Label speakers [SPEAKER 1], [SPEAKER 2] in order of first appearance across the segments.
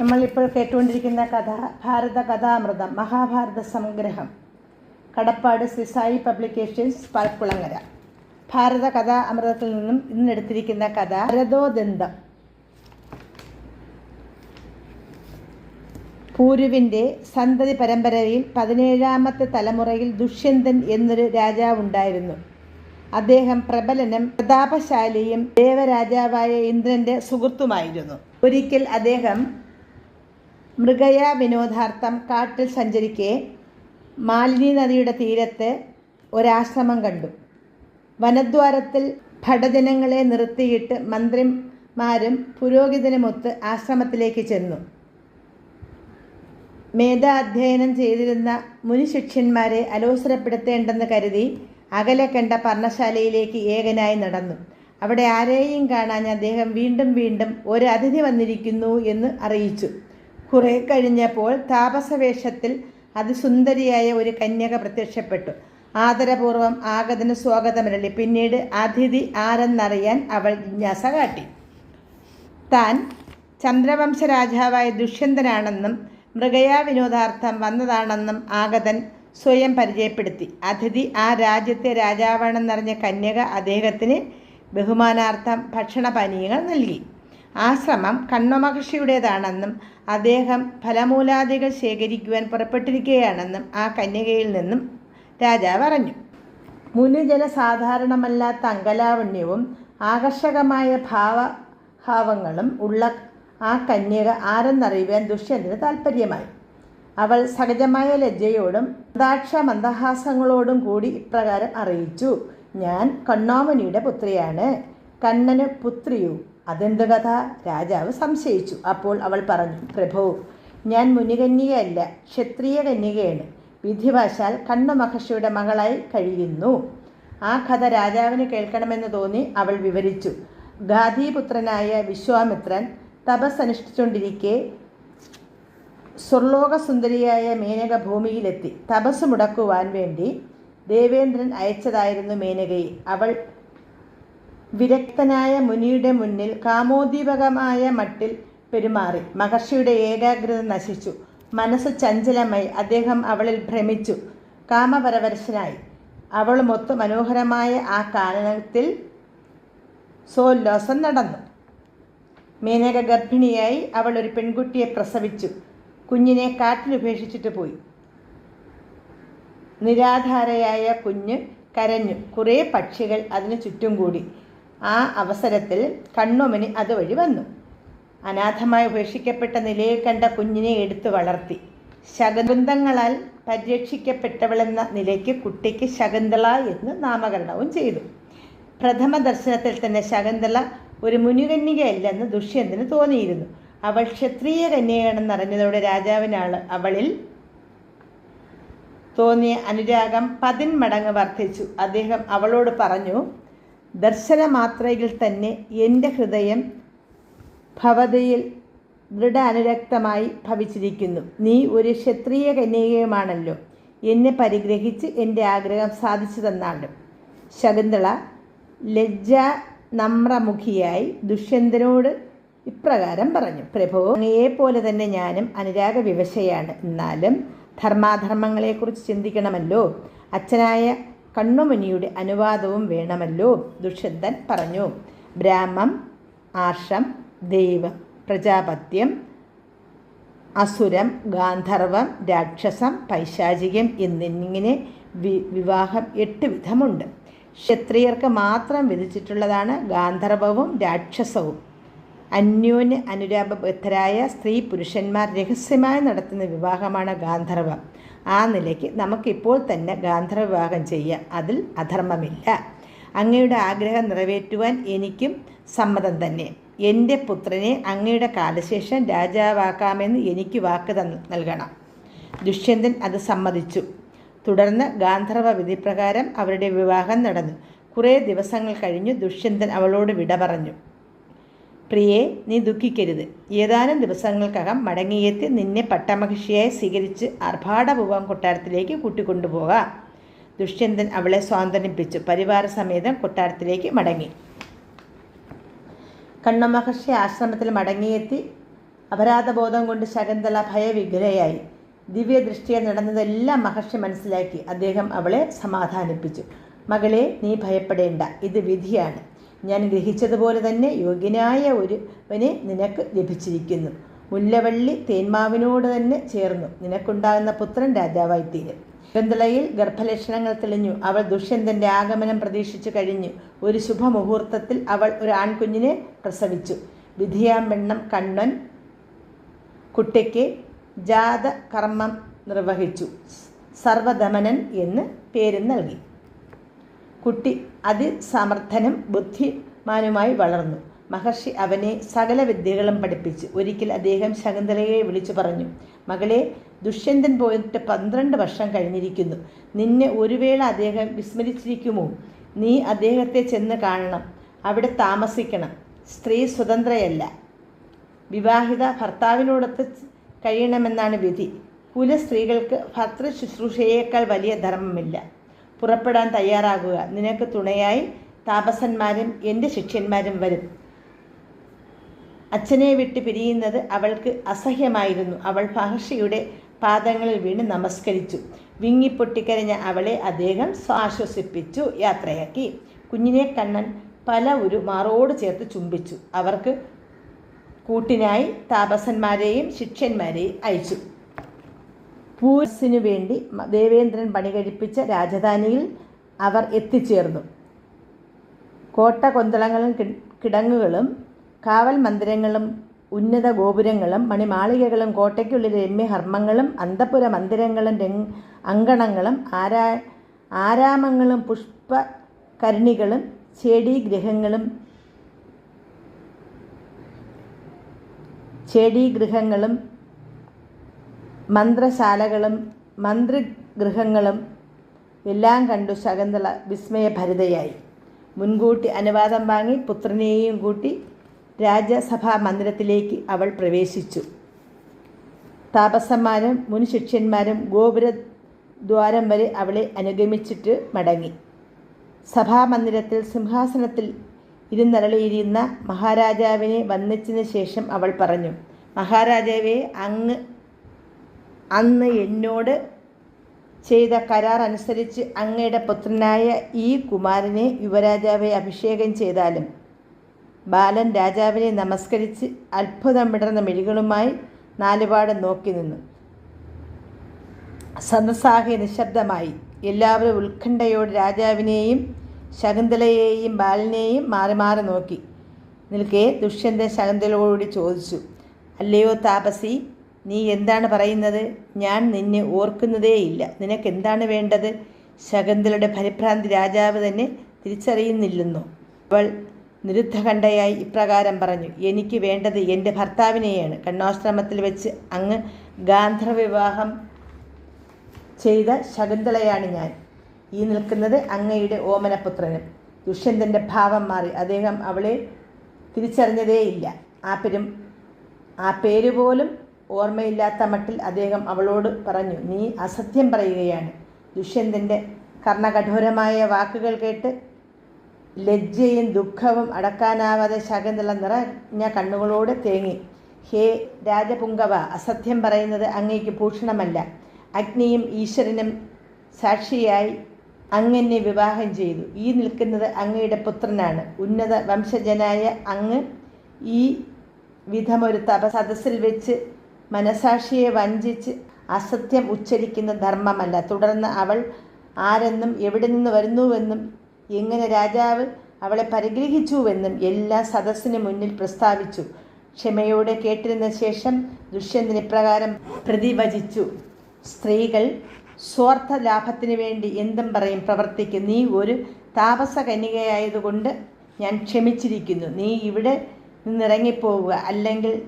[SPEAKER 1] നമ്മളിപ്പോൾ കേട്ടുകൊണ്ടിരിക്കുന്ന കഥ ഭാരത കഥാമൃതം മഹാഭാരത സംഗ്രഹം. കടപ്പാട് സിസായി പബ്ലിക്കേഷൻസ് പാൽക്കുളങ്ങര. ഭാരത കഥാ അമൃതത്തിൽ നിന്നും ഇന്നെടുത്തിരിക്കുന്ന കഥ ഭരതോദന്തം. പൂരുവിന്റെ സന്തതി പരമ്പരയിൽ പതിനേഴാമത്തെ തലമുറയിൽ ദുഷ്യന്തൻ എന്നൊരു രാജാവുണ്ടായിരുന്നു. അദ്ദേഹം പ്രബലനും പ്രതാപശാലിയും ദേവരാജാവായ ഇന്ദ്രന്റെ സുഹൃത്തുമായിരുന്നു. ഒരിക്കൽ അദ്ദേഹം മൃഗയ വിനോദാർത്ഥം കാട്ടിൽ സഞ്ചരിക്കെ മാലിനി നദിയുടെ തീരത്ത് ഒരാശ്രമം കണ്ടു. വനദ്വാരത്തിൽ ഭടജനങ്ങളെ നിർത്തിയിട്ട് മന്ത്രിമാരും പുരോഹിതനുമൊത്ത് ആശ്രമത്തിലേക്ക് ചെന്നു. മേധാധ്യയനം ചെയ്തിരുന്ന മുനിശിഷ്യന്മാരെ അലോസരപ്പെടുത്തേണ്ടെന്ന് കരുതി അകലെ കണ്ട പർണശാലയിലേക്ക് ഏകനായി നടന്നു. അവിടെ ആരെയും കാണാൻ അദ്ദേഹം വീണ്ടും വീണ്ടും ഒരു അതിഥി വന്നിരിക്കുന്നു എന്ന് അറിയിച്ചു. കുറെ കഴിഞ്ഞപ്പോൾ താപസവേഷത്തിൽ അതിസുന്ദരിയായ ഒരു കന്യക പ്രത്യക്ഷപ്പെട്ടു. ആദരപൂർവം ആഗതന് സ്വാഗതമരളി. പിന്നീട് അതിഥി ആരെന്നറിയാൻ അവൾ ജിജ്ഞാസ കാട്ടി. താൻ ചന്ദ്രവംശ രാജാവായ ദുഷ്യന്തനാണെന്നും മൃഗയാ വിനോദാർത്ഥം വന്നതാണെന്നും ആഗതൻ സ്വയം പരിചയപ്പെടുത്തി. അതിഥി ആ രാജ്യത്തെ രാജാവാണെന്നറിഞ്ഞ കന്യക അദ്ദേഹത്തിന് ബഹുമാനാർത്ഥം ഭക്ഷണപാനീയങ്ങൾ നൽകി. ആശ്രമം കണ്വമഹർഷിയുടേതാണെന്നും അദ്ദേഹം ഫലമൂലാദികൾ ശേഖരിക്കുവാൻ പുറപ്പെട്ടിരിക്കുകയാണെന്നും ആ കന്യകയിൽ നിന്നും രാജാവ് അറിഞ്ഞു. മുനിജല സാധാരണമല്ലാത്ത അങ്കലാവണ്യവും ആകർഷകമായ ഭാവഭാവങ്ങളും ഉള്ള ആ കന്യക ആരെന്നറിയുവാൻ ദുഷ്യന്തിന് താല്പര്യമായി അവൾ സഹജമായ ലജ്ജയോടും ദാക്ഷ മന്ദഹാസങ്ങളോടും കൂടി ഇപ്രകാരം അറിയിച്ചു. ഞാൻ കണ്ണോമനിയുടെ പുത്രിയാണ്. കണ്ണന് പുത്രിയു. അതെന്ത് കഥ? രാജാവ് സംശയിച്ചു. അപ്പോൾ അവൾ പറഞ്ഞു പ്രഭു ഞാൻ മുനികന്യകയല്ല ക്ഷത്രിയ കന്യകയാണ്. വിധിവശാൽ കണ്ണു മഹർഷിയുടെ മകളായി കഴിയുന്നു. ആ കഥ രാജാവിന് കേൾക്കണമെന്ന് തോന്നി അവൾ വിവരിച്ചു. ഗാധിപുത്രനായ വിശ്വാമിത്രൻ തപസ് അനുഷ്ഠിച്ചുകൊണ്ടിരിക്കെ സ്വർലോകസുന്ദരിയായ മേനക ഭൂമിയിലെത്തി തപസ് മുടക്കുവാൻ വേണ്ടി ദേവേന്ദ്രൻ അയച്ചതായിരുന്നു മേനകയെ. അവൾ വിരക്തനായ മുനിയുടെ മുന്നിൽ കാമോദ്ദീപകമായ മട്ടിൽ പെരുമാറി. മഹർഷിയുടെ ഏകാഗ്രത നശിച്ചു. മനസ്സ് ചഞ്ചലമായി. അദ്ദേഹം അവളിൽ ഭ്രമിച്ചു. കാമപരവരശനായി അവളുമൊത്ത് മനോഹരമായ ആ കാനനത്തിൽ സോല്ലോസം നടന്നു. മേനക ഗർഭിണിയായി അവൾ ഒരു പെൺകുട്ടിയെ പ്രസവിച്ചു. കുഞ്ഞിനെ കാട്ടിലുപേക്ഷിച്ചിട്ട് പോയി. നിരാധാരയായ കുഞ്ഞ് കരഞ്ഞു. കുറേ പക്ഷികൾ അതിന് ചുറ്റും കൂടി. ആ അവസരത്തിൽ കണ്ണുമണി അതുവഴി വന്നു. അനാഥമായി ഉപേക്ഷിക്കപ്പെട്ട നിലയിൽ കണ്ട കുഞ്ഞിനെ എടുത്തു വളർത്തി. ശകുന്തങ്ങളാൽ പരിരക്ഷിക്കപ്പെട്ടവളെന്ന നിലയ്ക്ക് കുട്ടിക്ക് ശകുന്തള എന്ന് നാമകരണവും ചെയ്തു. പ്രഥമ ദർശനത്തിൽ തന്നെ ശകുന്തള ഒരു മുനികന്യകയല്ലെന്ന് ദുഷ്യന്തന് തോന്നിയിരുന്നു. അവൾ ക്ഷത്രിയ കന്യകയാണെന്ന് അറിഞ്ഞതോടെ രാജാവിനാണ് അവളിൽ തോന്നിയ അനുരാഗം പതിന്മടങ്ങ് വർദ്ധിച്ചു. അദ്ദേഹം അവളോട് പറഞ്ഞു ദർശനമാത്രയിൽ തന്നെ എന്റെ ഹൃദയം ഭവതയിൽ ദൃഢ അനുരക്തമായി ഭവിച്ചിരിക്കുന്നു. നീ ഒരു ക്ഷത്രിയ കന്യകയുമാണല്ലോ. എന്നെ പരിഗ്രഹിച്ച് എന്റെ ആഗ്രഹം സാധിച്ചു തന്നാലും. ശകുന്തള ലജ്ജ നമ്രമുഖിയായി ദുഷ്യന്തനോട് ഇപ്രകാരം പറഞ്ഞു. പ്രഭു അങ്ങയെപ്പോലെ തന്നെ ഞാനും അനുരാഗ വിവശയാണ് എന്നാലും ധർമാധർമ്മങ്ങളെക്കുറിച്ച് ചിന്തിക്കണമല്ലോ. അച്ഛനായ കണ്ണുമുനിയുടെ അനുവാദവും വേണമല്ലോ ദുഷ്യന്തൻ പറഞ്ഞു. ബ്രാഹ്മം ആർഷം ദൈവം പ്രജാപത്യം അസുരം ഗാന്ധർവം രാക്ഷസം പൈശാചികം എന്നിങ്ങനെ വി വിവാഹം എട്ട് വിധമുണ്ട്. ക്ഷത്രിയർക്ക് മാത്രം വിധിച്ചിട്ടുള്ളതാണ് ഗാന്ധർവവും രാക്ഷസവും. അന്യോന്യ അനുരാപബദ്ധരായ സ്ത്രീ പുരുഷന്മാർ രഹസ്യമായി നടത്തുന്ന വിവാഹമാണ് ഗാന്ധർവം. ആ നിലയ്ക്ക് നമുക്കിപ്പോൾ തന്നെ ഗാന്ധർവ വിവാഹം ചെയ്യാം. അതിൽ അധർമ്മമില്ല. അങ്ങയുടെ ആഗ്രഹം നിറവേറ്റുവാൻ എനിക്കും സമ്മതം തന്നെ. എന്റെ പുത്രനെ അങ്ങയുടെ കാലശേഷം രാജാവാക്കാമെന്ന് എനിക്ക് വാക്ക് തന്ന് നൽകണം. ദുഷ്യന്തൻ അത് സമ്മതിച്ചു. തുടർന്ന് ഗാന്ധർവ വിധിപ്രകാരം അവരുടെ വിവാഹം നടന്നു. കുറേ ദിവസങ്ങൾ കഴിഞ്ഞു ദുഷ്യന്തൻ അവളോട് വിട പറഞ്ഞു. പ്രിയെ നീ ദുഃഖിക്കരുത്. ഏതാനും ദിവസങ്ങൾക്കകം മടങ്ങിയെത്തി നിന്നെ പട്ടമഹിഷിയായി സ്വീകരിച്ച് ആർഭാടപൂർവം കൊട്ടാരത്തിലേക്ക് കൂട്ടിക്കൊണ്ടുപോകാം. ദുഷ്യന്തൻ അവളെ സ്വാന്തനിപ്പിച്ചു. പരിവാര സമേതം കൊട്ടാരത്തിലേക്ക് മടങ്ങി. കണ്ണമഹർഷി ആശ്രമത്തിൽ മടങ്ങിയെത്തി അപരാധബോധം കൊണ്ട് ശകുന്തള ഭയവിഗ്രയായി. ദിവ്യദൃഷ്ടിയിൽ നടന്നതെല്ലാം മഹർഷി മനസ്സിലാക്കി. അദ്ദേഹം അവളെ സമാധാനിപ്പിച്ചു. മകളെ നീ ഭയപ്പെടേണ്ട. ഇത് വിധിയാണ്. ഞാൻ ഗ്രഹിച്ചതുപോലെ തന്നെ യോഗ്യനായ ഒരുവനെ നിനക്ക് ലഭിച്ചിരിക്കുന്നു. മുല്ലവള്ളി തേന്മാവിനോട് തന്നെ ചേർന്നു. നിനക്കുണ്ടാകുന്ന പുത്രൻ രാജാവായിത്തീരും. ശകുന്തളയിൽ ഗർഭലക്ഷണങ്ങൾ തെളിഞ്ഞു. അവൾ ദുഷ്യന്തന്റെ ആഗമനം പ്രതീക്ഷിച്ചു കഴിഞ്ഞു. ഒരു ശുഭമുഹൂർത്തത്തിൽ അവൾ ഒരു ആൺകുഞ്ഞിനെ പ്രസവിച്ചു. വിധിയാം വെണ്ണം കണ്ണൻ കുട്ടിക്ക് ജാതകർമ്മം നിർവഹിച്ചു. സർവദമനൻ എന്ന് പേര് നൽകി. കുട്ടി അതിസമർത്ഥനും ബുദ്ധിമാനുമായി വളർന്നു. മഹർഷി അവനെ സകല വിദ്യകളും പഠിപ്പിച്ചു. ഒരിക്കൽ അദ്ദേഹം ശകുന്തലയെ വിളിച്ചു പറഞ്ഞു മകളെ ദുഷ്യന്തൻ പോയിട്ട് പന്ത്രണ്ട് വർഷം കഴിഞ്ഞിരിക്കുന്നു. നിന്നെ ഒരു വേള അദ്ദേഹം വിസ്മരിച്ചിരിക്കുമോ? നീ അദ്ദേഹത്തെ ചെന്ന് കാണണം. അവിടെ താമസിക്കണം. സ്ത്രീ സ്വതന്ത്രയല്ല. വിവാഹിത ഭർത്താവിനോടൊത്ത് കഴിയണമെന്നാണ് വിധി. കുലസ്ത്രീകൾക്ക് ഭർത്തൃ ശുശ്രൂഷയേക്കാൾ വലിയ ധർമ്മമില്ല. പുറപ്പെടാൻ തയ്യാറാകുക. നിനക്ക് തുണയായി താപസന്മാരും എന്റെ ശിഷ്യന്മാരും വരും. അച്ഛനെ വിട്ട് പിരിയുന്നത് അവൾക്ക് അസഹ്യമായിരുന്നു. അവൾ മഹർഷിയുടെ പാദങ്ങളിൽ വീണ് നമസ്കരിച്ചു. വിങ്ങിപ്പൊട്ടിക്കരഞ്ഞ അവളെ അദ്ദേഹം ആശ്വസിപ്പിച്ചു യാത്രയാക്കി. കുഞ്ഞിനെ കണ്ണൻ പല ഒരു മാറോട് ചേർത്ത് ചുംബിച്ചു. അവർക്ക് കൂട്ടിനായി താപസന്മാരെയും ശിക്ഷന്മാരെയും അയച്ചു. പൂരസിനു വേണ്ടി ദേവേന്ദ്രൻ പണി കഴിപ്പിച്ച രാജധാനിയിൽ അവർ എത്തിച്ചേർന്നു. കോട്ട കൊന്തളങ്ങളും കിടങ്ങുകളും കാവൽ മന്ദിരങ്ങളും ഉന്നത ഗോപുരങ്ങളും മണിമാളികകളും കോട്ടയ്ക്കുള്ളിൽ രമ്യഹർമ്മങ്ങളും അന്തപുര മന്ദിരങ്ങളും രംഗ് അങ്കണങ്ങളും ആരാ ആരാമങ്ങളും പുഷ്പകരണികളും ചേടീഗൃഹങ്ങളും ചേടീഗൃഹങ്ങളും മന്ത്രശാലകളും മന്ത്രിഗൃഹങ്ങളും എല്ലാം കണ്ടു ശകുന്തള വിസ്മയഭരിതയായി. മുൻകൂട്ടി അനുവാദം വാങ്ങി പുത്രനെയും കൂട്ടി രാജ്യസഭാ മന്ദിരത്തിലേക്ക് അവൾ പ്രവേശിച്ചു. താപസന്മാരും മുൻ ശിഷ്യന്മാരും ഗോപുരദ്വാരം വരെ അവളെ അനുഗമിച്ചിട്ട് മടങ്ങി. സഭാമന്ദിരത്തിൽ സിംഹാസനത്തിൽ ഇരുന്നരളിയിരുന്ന മഹാരാജാവിനെ വന്നിച്ചതിന് ശേഷം അവൾ പറഞ്ഞു മഹാരാജാവെ അങ്ങ് അന്ന് എന്നോട് ചെയ്ത കരാർ അനുസരിച്ച് അങ്ങയുടെ പുത്രനായ ഈ കുമാരനെ യുവരാജാവെ അഭിഷേകം ചെയ്താലും ബാലൻ രാജാവിനെ നമസ്കരിച്ച് അത്ഭുതം വിടർന്ന മിഴികളുമായി നാലുപാട് നോക്കി നിന്നു. സദസ്സാകെ നിശബ്ദമായി. എല്ലാവരും ഉത്കണ്ഠയോട് രാജാവിനെയും ശകുന്തലയെയും ബാലനെയും മാറി മാറി നോക്കി. നിൽക്കെ ദുഷ്യന്തൻ ശകുന്തലയോടുകൂടി ചോദിച്ചു അല്ലയോ താപസി നീ എന്താണ് പറയുന്നത്? ഞാൻ നിന്നെ ഓർക്കുന്നതേയില്ല നിനക്ക് എന്താണ് വേണ്ടത്? ശകുന്തളയുടെ പരിഭ്രാന്തി രാജാവ് തന്നെ തിരിച്ചറിയുന്നില്ലെന്നു? അവൾ നിരുദ്ധകണ്ഠയായി ഇപ്രകാരം പറഞ്ഞു എനിക്ക് വേണ്ടത് എന്റെ ഭർത്താവിനെയാണ്. കണ്ണാശ്രമത്തിൽ വെച്ച് അങ്ങ് ഗാന്ധർവിവാഹം ചെയ്ത ശകുന്തളയാണ് ഞാൻ. ഈ നിൽക്കുന്നത് അങ്ങയുടെ ഓമനപുത്രനും. ദുഷ്യന്തന്റെ ഭാവം മാറി. അദ്ദേഹം അവളെ തിരിച്ചറിഞ്ഞതേയില്ല ആ പെരും ആ പേര് പോലും ഓർമ്മയില്ലാത്ത മട്ടിൽ അദ്ദേഹം അവളോട് പറഞ്ഞു നീ അസത്യം പറയുകയാണ്. ദുഷ്യന്തന്റെ കർണകഠോരമായ വാക്കുകൾ കേട്ട് ലജ്ജയും ദുഃഖവും അടക്കാനാവാതെ ശകുന്തള നിറഞ്ഞ കണ്ണുകളോട് തേങ്ങി. ഹേ രാജപുങ്കവ അസത്യം പറയുന്നത് അങ്ങേക്ക് ഭൂഷണമല്ല. അഗ്നിയും ഈശ്വരനും സാക്ഷിയായി അങ്ങനെ വിവാഹം ചെയ്തു. ഈ നിൽക്കുന്നത് അങ്ങയുടെ പുത്രനാണ്. ഉന്നത വംശജനായ അങ്ങ് ഈ വിധമൊരു തപ സദസ്സിൽ വെച്ച് മനസാക്ഷിയെ വഞ്ചിച്ച് അസത്യം ഉച്ചരിക്കുന്ന ധർമ്മമല്ല. തുടർന്ന് അവൾ ആരെന്നും എവിടെ നിന്ന് വരുന്നുവെന്നും എങ്ങനെ രാജാവ് അവളെ പരിഗ്രഹിച്ചുവെന്നും എല്ലാ സദസ്സിന് മുന്നിൽ പ്രസ്താവിച്ചു. ക്ഷമയോടെ കേട്ടിരുന്ന ശേഷം ദുഷ്യന്തൻ ഇപ്രകാരം പ്രതിവചിച്ചു. സ്ത്രീകൾ സ്വാർത്ഥ ലാഭത്തിന് വേണ്ടി എന്തും പറയും. പ്രവർത്തിക്കും. നീ ഒരു താപസ കന്യകയായതുകൊണ്ട് ഞാൻ ക്ഷമിച്ചിരിക്കുന്നു. നീ ഇവിടെ നിന്നിറങ്ങിപ്പോവുക. അല്ലെങ്കിൽ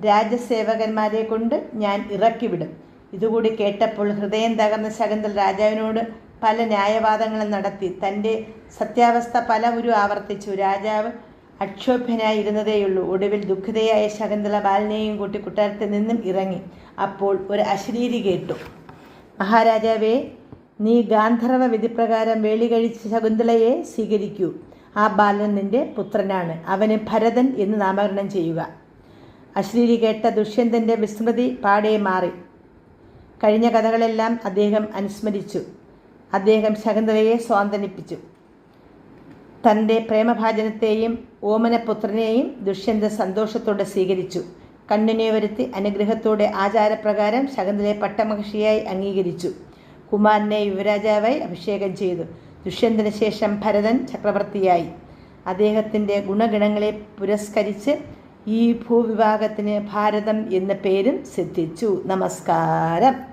[SPEAKER 1] രാജസേവകന്മാരെ കൊണ്ട് ഞാൻ ഇറക്കിവിടും. ഇതുകൂടി കേട്ടപ്പോൾ ഹൃദയം തകർന്ന ശകുന്തൽ രാജാവിനോട് പല ന്യായവാദങ്ങളും നടത്തി. തന്റെ സത്യാവസ്ഥ പല ഒരു ആവർത്തിച്ചു. രാജാവ് അക്ഷോഭ്യനായിരുന്നതേയുള്ളൂ. ഒടുവിൽ ദുഃഖിതയായ ശകുന്തള ബാലനെയും കൂട്ടി കുട്ടാരത്തിൽ നിന്നും ഇറങ്ങി. അപ്പോൾ ഒരു അശരീരി കേട്ടു. മഹാരാജാവേ നീ ഗാന്ധർവ വിധിപ്രകാരം വേളി കഴിച്ച ശകുന്തളയെ സ്വീകരിക്കൂ. ആ ബാലൻ നിന്റെ പുത്രനാണ്. അവന് ഭരതൻ എന്ന് നാമകരണം ചെയ്യുക. അശ്ലീലി കേട്ട ദുഷ്യന്തന്റെ വിസ്മൃതി പാടെ മാറി. കഴിഞ്ഞ കഥകളെല്ലാം അദ്ദേഹം അനുസ്മരിച്ചു. അദ്ദേഹം ശകുന്തലയെ സ്വാന്തനിപ്പിച്ചു. തന്റെ പ്രേമഭാജനത്തെയും ഓമനപുത്രനെയും ദുഷ്യന്ത സന്തോഷത്തോടെ സ്വീകരിച്ചു. കണ്ണിനെ വരുത്തി അനുഗ്രഹത്തോടെ ആചാരപ്രകാരം ശകുന്തലയെ പട്ടമഹർഷിയായി അംഗീകരിച്ചു. കുമാരനെ യുവരാജാവായി അഭിഷേകം ചെയ്തു. ദുഷ്യന്തന് ശേഷം ഭരതൻ ചക്രവർത്തിയായി. അദ്ദേഹത്തിന്റെ ഗുണഗണങ്ങളെ പുരസ്കരിച്ച് ഈ ഭൂവിഭാഗത്തിന് ഭാരതം എന്ന പേരും സിദ്ധിച്ചു. നമസ്കാരം.